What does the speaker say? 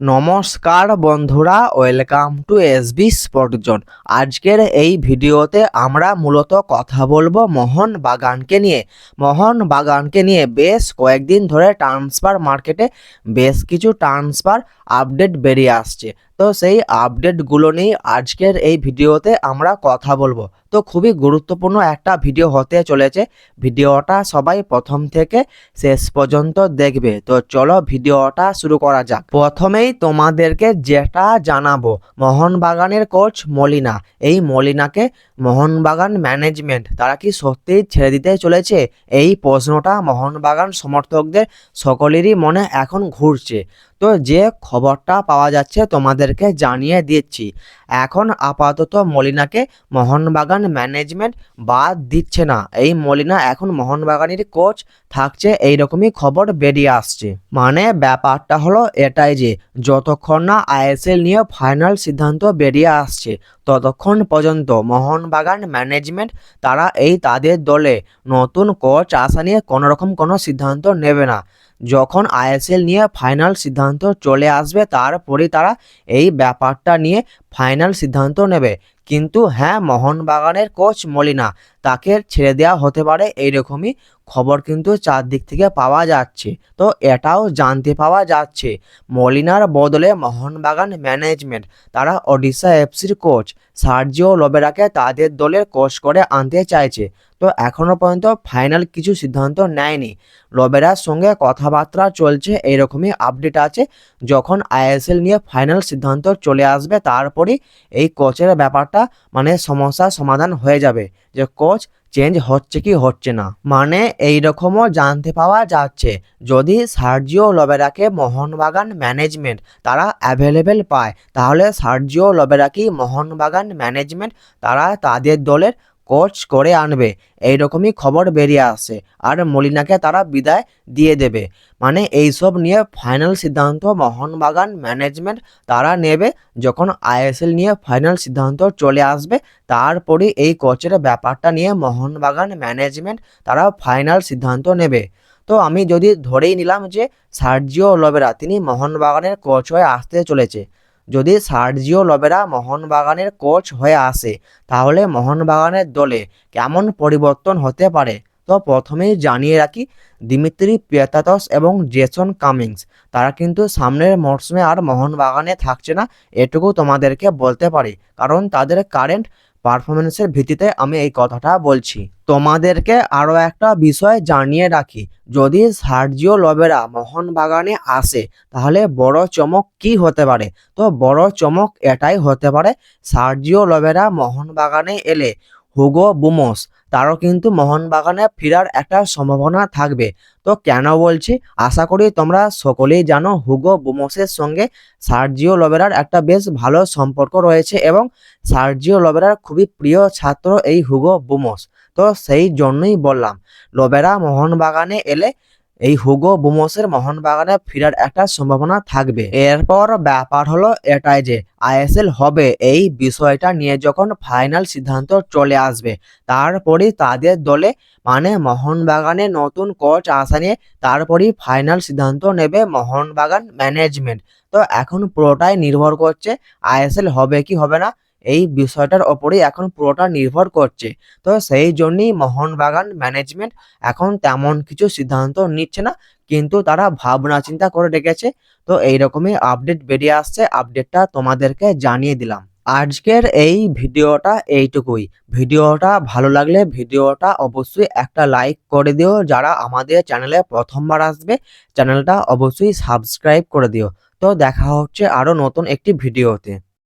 নমস্কার বন্ধুরা welcome to SB spot zone আজকের এই ভিডিওতে আমরা মূলত কথা বলব মোহন বাগানকে নিয়ে। মোহন বাগানকে নিয়ে বেশ কয়েকদিন ধরে ট্রান্সফার মার্কেটে বেশ কিছু ট্রান্সফার আপডেট বেরিয়ে আসছে। তো সেই আপডেটগুলো নিয়ে আজকের এই ভিডিওতে আমরা কথা বলব। তো খুবই গুরুত্বপূর্ণ একটা ভিডিও হতে চলেছে। ভিডিওটা সবাই প্রথম থেকে শেষ পর্যন্ত দেখবে। তো চলো ভিডিওটা শুরু করা যাক। প্রথমেই তোমাদেরকে যেটা জানাব, মোহনবাগানের কোচ মলিনা। এই মলিনাকে মোহনবাগান ম্যানেজমেন্ট তারা কি সত্যিই ছেড়ে দিতে চলেছে? এই প্রশ্নটা মোহনবাগান সমর্থকদের সকলেরই মনে এখন ঘুরছে। তো যে খবরটা পাওয়া যাচ্ছে তোমাদেরকে জানিয়ে দিচ্ছি। এখন আপাতত মলিনাকে মোহনবাগান ম্যানেজমেন্ট বাদ দিচ্ছে না। এই মলিনা এখন মোহনবাগানের কোচ, থাকছে এইরকমই খবর বেরিয়ে আসছে। মানে ব্যাপারটা হলো এটাই যে, যতক্ষণ না আইএসএল নিয়ে ফাইনাল সিদ্ধান্ত বেরিয়ে আসছে, ততক্ষণ পর্যন্ত মোহনবাগান ম্যানেজমেন্ট তারা এই তাদের দলে নতুন কোচ আসা নিয়ে কোনো রকম কোনো সিদ্ধান্ত নেবে না। যখন আইএসএল নিয়ে ফাইনাল সিদ্ধান্ত চলে আসবে তারপরে তারা এই ব্যাপারটা নিয়ে ফাইনাল সিদ্ধান্ত নেবে। কিন্তু হ্যাঁ মোহনবাগানের কোচ মলিনা, তাকে ছেড়ে দেওয়া হতে পারে এইরকমই খবর কিন্তু চারদিক থেকে পাওয়া যাচ্ছে। তো এটাও জানতে পাওয়া যাচ্ছে, মলিনার বদলে মোহনবাগান ম্যানেজমেন্ট, তারা ওডিশা এফসির কোচ সার্জিও লোবেরাকে তাদের দলের কোচ করে আনতে চাইছে। তো এখনও পর্যন্ত ফাইনাল কিছু সিদ্ধান্ত নেয়নি। লোবেরার সঙ্গে কথাবার্তা চলছে এইরকমই আপডেট আছে। যখন আইএসএল নিয়ে ফাইনাল সিদ্ধান্ত চলে আসবে, তারপরেই এই কোচের ব্যাপারটা মানে সমস্যার সমাধান হয়ে যাবে। যে কোচ চেঞ্জ হচ্ছে কি হচ্ছে না। মানে এই রকমও জানতে পাওয়া যাচ্ছে, যদি সার্জিও লবেরাকে মোহনবাগান ম্যানেজমেন্ট তারা অ্যাভেলেবেল পায়, তাহলে সার্জিও লবেরাকেই মোহনবাগান ম্যানেজমেন্ট তারা তাদের দলের কোচ করে আনবে। এইরকমই খবর বেরিয়ে আসে আর মলিনাকে তারা বিদায় দিয়ে দেবে। মানে এইসব নিয়ে ফাইনাল সিদ্ধান্ত মোহনবাগান ম্যানেজমেন্ট তারা নেবে যখন আইএসএল নিয়ে ফাইনাল সিদ্ধান্ত চলে আসবে। তারপরে এই কোচের ব্যাপারটা নিয়ে মোহনবাগান ম্যানেজমেন্ট তারা ফাইনাল সিদ্ধান্ত নেবে। তো আমি যদি ধরেই নিলাম যে সার্জিও লোবেরা তিনি মোহনবাগানের কোচ হয়ে আসতে চলেছে। যদি সার্জিও লবেরা মোহনবাগানের কোচ হয়ে আসে, তাহলে মোহনবাগানের দলে কেমন পরিবর্তন হতে পারে? তো প্রথমেই জানিয়ে রাখি, দিমিত্রি পেতাতস এবং জেসন কামিংস, তারা কিন্তু সামনের মরশুমে আর মোহনবাগানে থাকছে না, এটুকু তোমাদেরকে বলতে পারি। কারণ তাদের কারেন্ট পারফরমেন্সের ভিত্তিতে আমি এই কথাটা বলছি। তোমাদেরকে আরও একটা বিষয় জানিয়ে রাখি। যদি সার্জিও লবেরা মোহনবাগানে আসে, তাহলে বড় চমক কি হতে পারে? তো বড় চমক এটাই হতে পারে সার্জিও লবেরা মোহনবাগানে এলে হুগো বুমোস তারও কিন্তু মোহনবাগানে ফেরার একটা সম্ভাবনা থাকবে। তো কেন বলছি? আশা করি তোমরা সকলেই জানো, হুগো বুমোসের সঙ্গে সার্জিও লবেরার একটা বেশ ভালো সম্পর্ক রয়েছে এবং সার্জিও লবেরার খুবই প্রিয় ছাত্র এই হুগো বুমোস। তো সেই জন্যই বললাম, লোবেরা মোহনবাগানে এলে এই হুগো বুমোসের মোহনবাগানে ফেরার একটা সম্ভাবনা থাকবে। এরপর ব্যাপার হলো এটাই যে আইএসএল হবে এই বিষয়টা নিয়ে যখন ফাইনাল সিদ্ধান্ত চলে আসবে তারপরে তাদের দলে মানে মোহনবাগানে নতুন কোচ আসা নিয়ে তারপরেই ফাইনাল সিদ্ধান্ত নেবে মোহনবাগান ম্যানেজমেন্ট তো এখন পুরোটাই নির্ভর করছে আইএসএল হবে কি হবে না এই বিষয়টার ওপরেই এখন পুরোটা নির্ভর করছে। তো সেই জন্যই মোহনবাগান ম্যানেজমেন্ট এখন তেমন কিছু সিদ্ধান্ত নিচ্ছে না, কিন্তু তারা ভাবনা চিন্তা করে রেখেছে। তো এইরকমই আপডেট বেরিয়ে আসছে আপডেটটা তোমাদেরকে জানিয়ে দিলাম। আজকের এই ভিডিওটা এইটুকুই। ভিডিওটা ভালো লাগলে ভিডিওটা অবশ্যই একটা লাইক করে দিও, যারা আমাদের চ্যানেলে প্রথমবার আসবে, চ্যানেলটা অবশ্যই সাবস্ক্রাইব করে দিও। তো দেখা হচ্ছে আরও নতুন একটি ভিডিওতে।